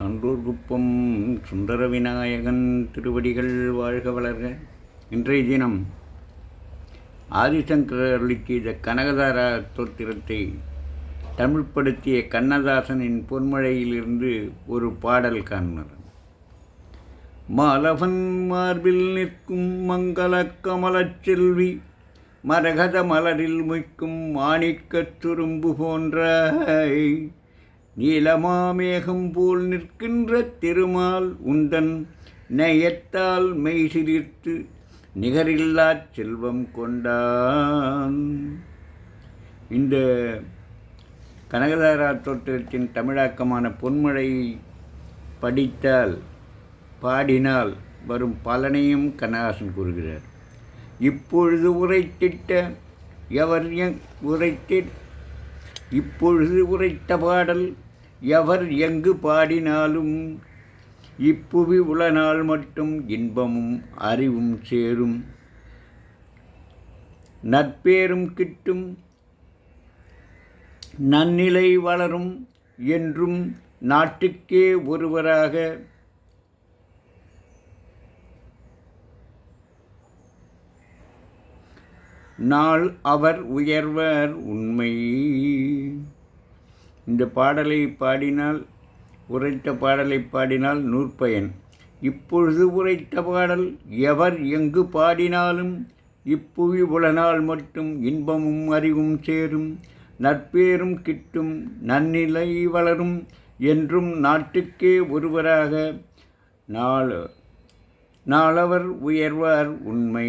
அன்றூர் குப்பம் சுந்தர விநாயகன் திருவடிகள் வாழ்க வளர்க. இன்றைய தினம் ஆதிசங்கர் அருளிச் செய்த கனகதாரா தோத்திரத்தை தமிழ்படுத்திய கண்ணதாசனின் பொன்மழையிலிருந்து ஒரு பாடல் காண்பர் மாலவன் மார்பில் நிற்கும் மங்கள கமலச் செல்வி மரகத மலரில் முய்க்கும் மாணிக்கத் துரும்பு போன்ற நீலமாமேகம் போல் நிற்கின்ற திருமால் உந்தன் நயத்தால் மெய்சிலிர்த்து நிகரில்லாச் செல்வம் கொண்டான். இந்த கனகதாரா தோற்றத்தின் தமிழாக்கமான பொன்மழை படித்தால் பாடினால் வரும் பலனையும் கண்ணதாசன் கூறுகிறார். இப்பொழுது உரைத்திட்ட எவர் எங் உரைத்திட் இப்பொழுது உரைத்த பாடல் எவர் எங்கு பாடினாலும் இப்புவி உளநாள் மட்டும் இன்பமும் அறிவும் சேரும். நற்பேரும் கிட்டும் நன்னிலை வளரும் என்றும் நாட்டுக்கே ஒருவராக நாள் அவர் உயர்வர் உண்மை. இந்த பாடலை பாடினால் உரைத்த பாடலை பாடினால் நூற்பயன். இப்பொழுது உரைத்த பாடல் எவர் எங்கு பாடினாலும் இப்புவி உளனால் மட்டும் இன்பமும் அறிவும் சேரும். நற்பேரும் கிட்டும் நன்னிலை வளரும் என்றும் நாட்டுக்கே ஒருவராக நாள் நாளவர் உயர்வார் உண்மை.